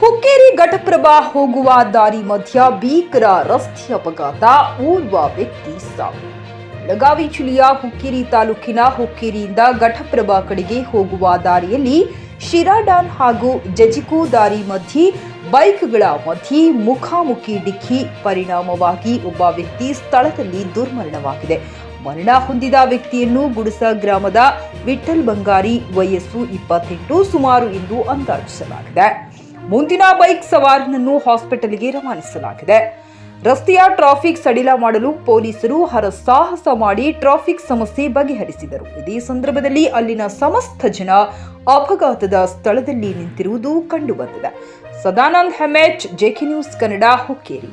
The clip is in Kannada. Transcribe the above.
ಹುಕ್ಕೇರಿ ಘಟಪ್ರಭಾ ಹೋಗುವ ದಾರಿ ಮಧ್ಯ ಭೀಕರ ರಸ್ತೆ ಅಪಘಾತ. ಓರ್ವ ವ್ಯಕ್ತಿ ಸಾವು. ಬೆಳಗಾವಿ ಜಿಲ್ಲೆಯ ಹುಕ್ಕೇರಿ ತಾಲೂಕಿನ ಹುಕ್ಕೇರಿಯಿಂದ ಘಟಪ್ರಭಾ ಕಡೆಗೆ ಹೋಗುವ ದಾರಿಯಲ್ಲಿ ಶಿರಾಡಾನ್ ಹಾಗೂ ಜಜಿಕೋ ದಾರಿ ಮಧ್ಯೆ, ಬೈಕ್ಗಳ ಮಧ್ಯೆ ಮುಖಾಮುಖಿ ಡಿಕ್ಕಿ. ಪರಿಣಾಮವಾಗಿ ಒಬ್ಬ ವ್ಯಕ್ತಿ ಸ್ಥಳದಲ್ಲಿ ದುರ್ಮರಣವಾಗಿದೆ. ಮರಣ ಹೊಂದಿದ ವ್ಯಕ್ತಿಯನ್ನು ಗುಡಸ ಗ್ರಾಮದ ವಿಠಲ್ ಬಂಗಾರಿ ವಯಸ್ಸು ಇಪ್ಪತ್ತೆಂಟು ಸುಮಾರು ಎಂದು ಅಂದಾಜಿಸಲಾಗಿದೆ. ಮುಂದಿನ ಬೈಕ್ ಸವಾರನನ್ನು ಹಾಸ್ಪಿಟಲ್ಗೆ ರವಾನಿಸಲಾಗಿದೆ. ರಸ್ತೆಯ ಟ್ರಾಫಿಕ್ ಸಡಿಲ ಮಾಡಲು ಪೊಲೀಸರು ಹರಸಾಹಸ ಮಾಡಿ ಟ್ರಾಫಿಕ್ ಸಮಸ್ಯೆ ಬಗೆಹರಿಸಿದರು. ಇದೇ ಸಂದರ್ಭದಲ್ಲಿ ಅಲ್ಲಿನ ಸಮಸ್ತ ಜನ ಅಪಘಾತದ ಸ್ಥಳದಲ್ಲಿ ನಿಂತಿರುವುದು ಕಂಡುಬಂದಿದೆ. ಸದಾನಂದ್ ಹೆಮೆಚ್ ಜೆಕೆ ನ್ಯೂಸ್ ಕನ್ನಡ, ಹುಕ್ಕೇರಿ.